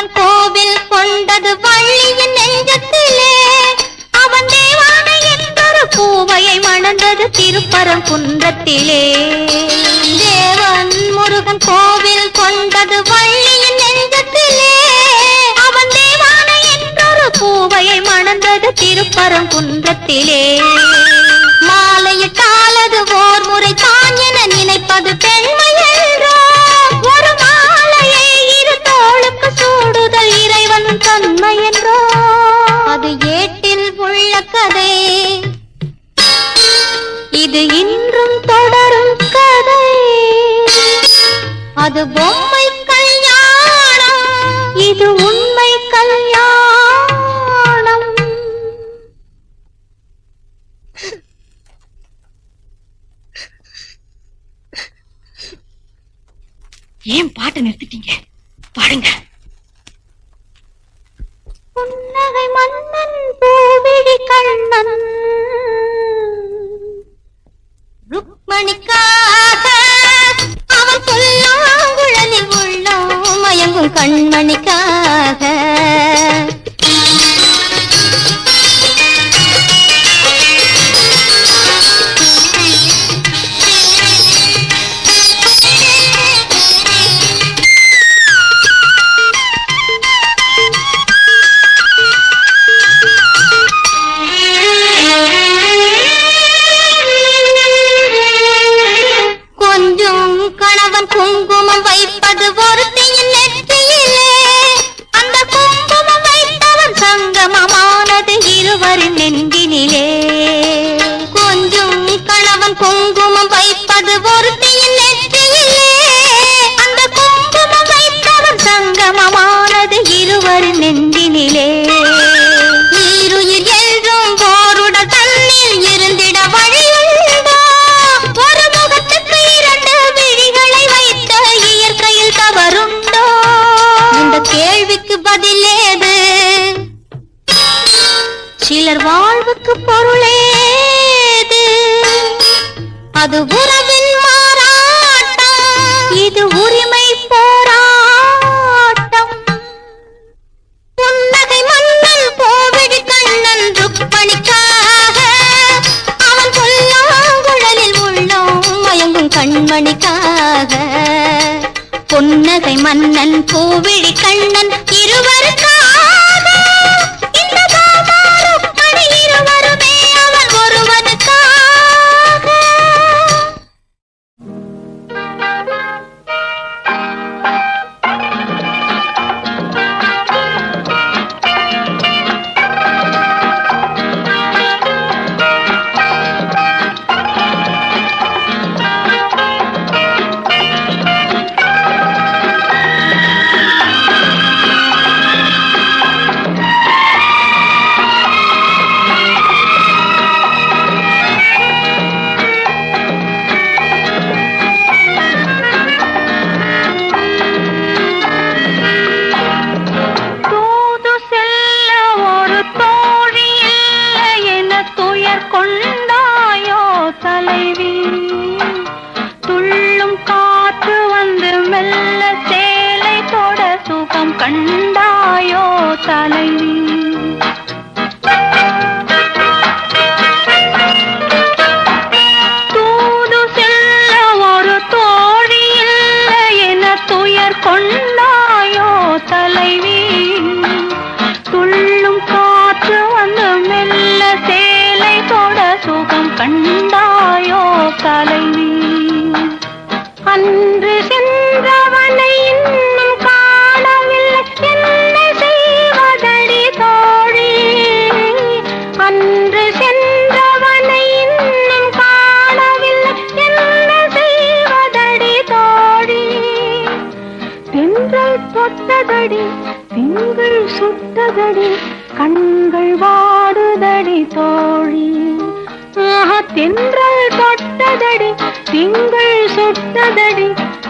அவன் கோவில் கொண்டது வள்ளியின் நெஞ்சத்திலே. அவன் தேவானை என்றொரு பூவையை மணந்தது திருப்பரம் குன்றத்திலே. தேவன் முருகன் கோவில் கொண்டது வள்ளியின் நெஞ்சத்திலே. அவன் தேவானை என்றொரு பூவையை மணந்தது திருப்பரம் குன்றத்திலே. மாதவோ பொன்னகை மன்னன் பூவிழி கண்ணன் இருவருக்கும்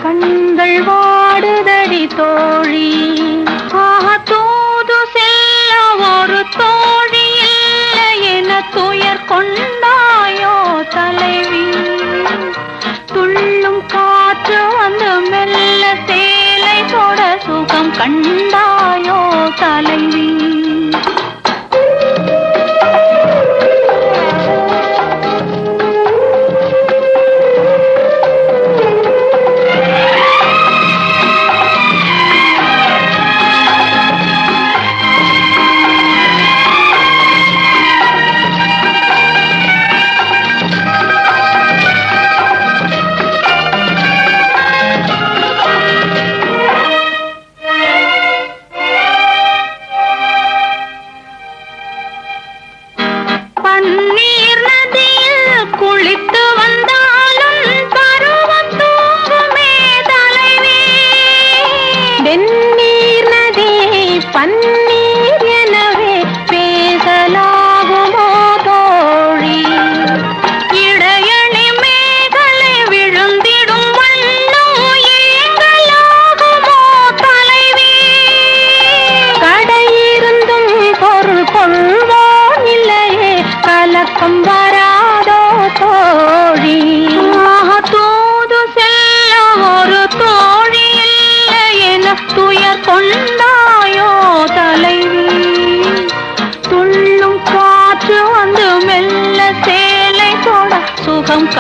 கண்கள் வாடுதடி தோழி. தூது செல்ல ஒரு தோழி இல்லை என துயர் கொண்டாயோ தலைவி. துள்ளும் காற்று வந்து மெல்ல சேலை தொட சுகம் கண்ட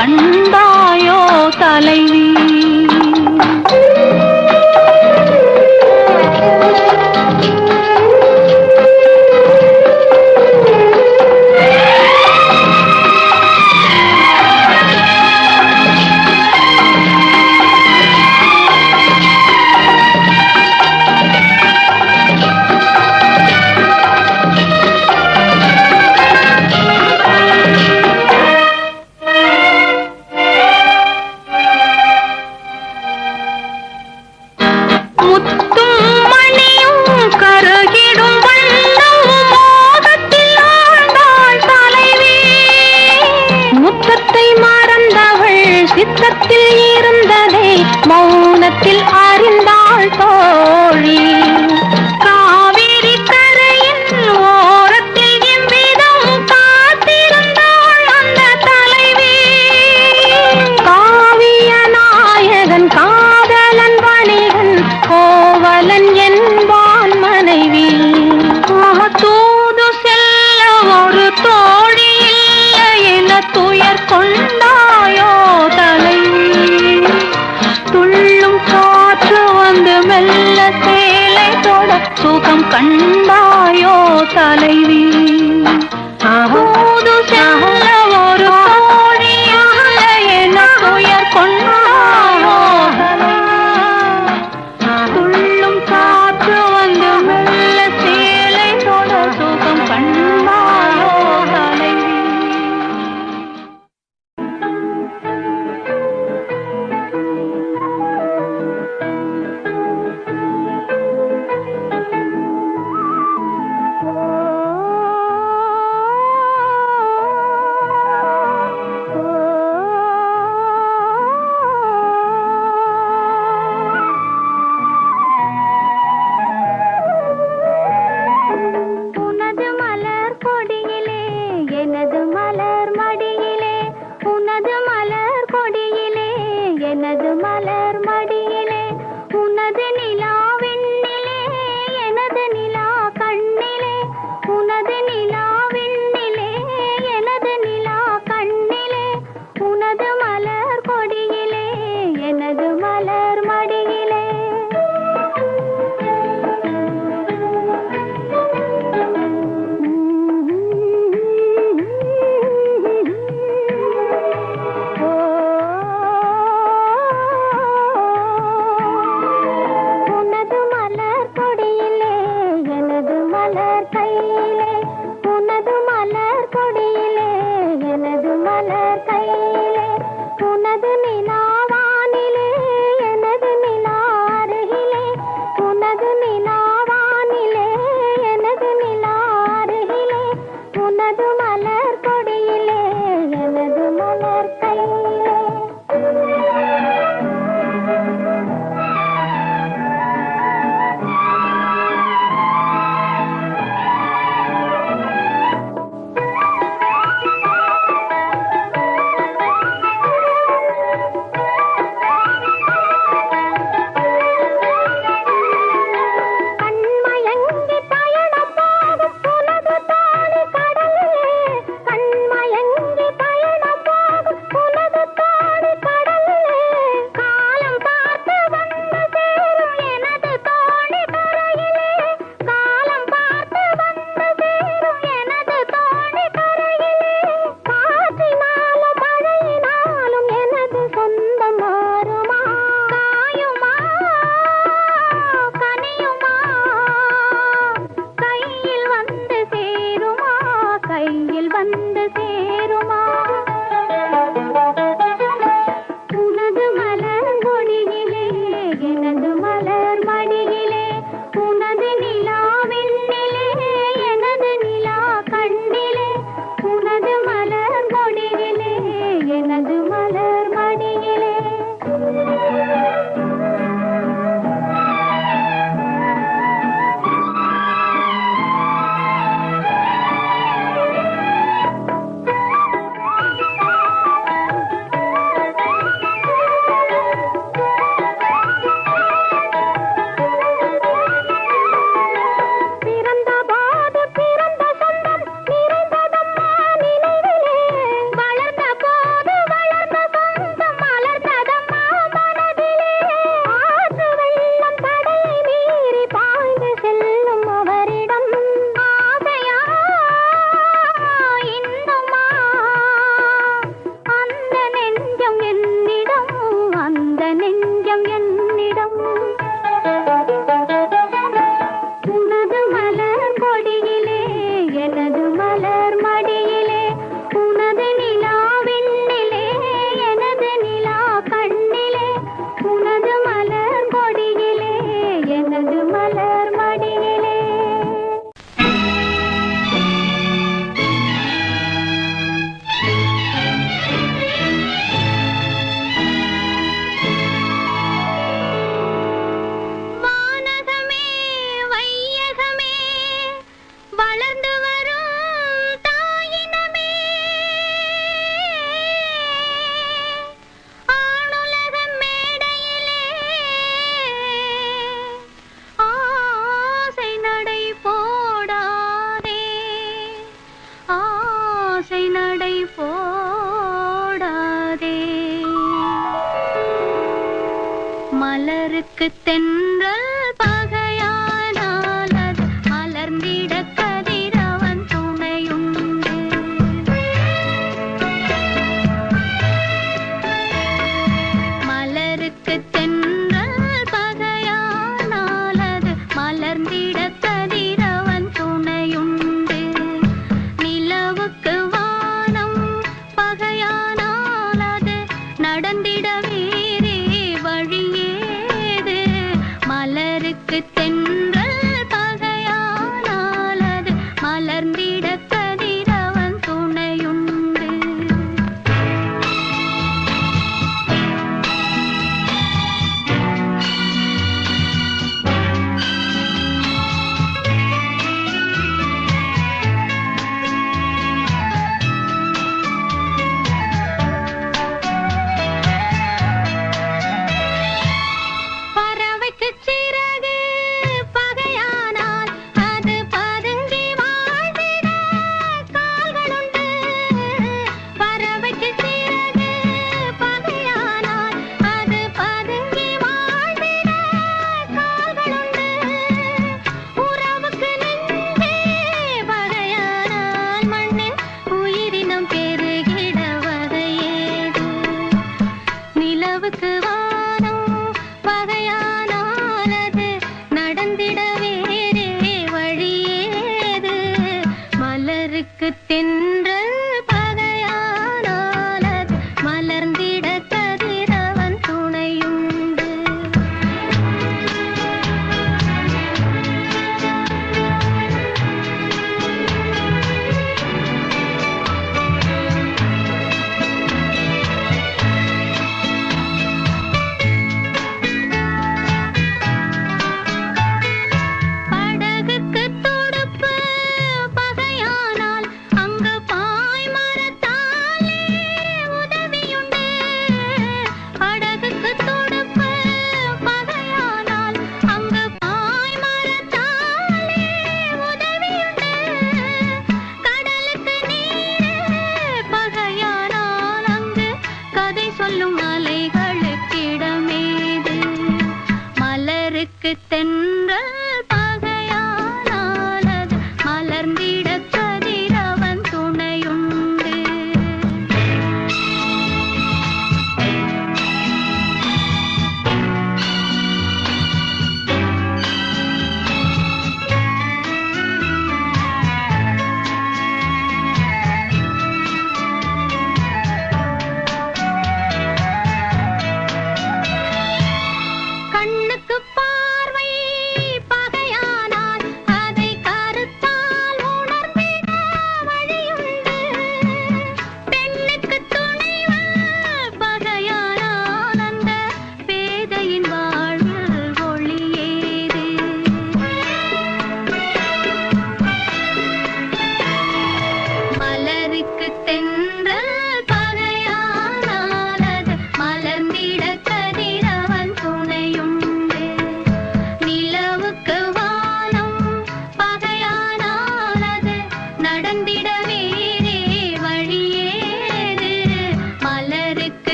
कण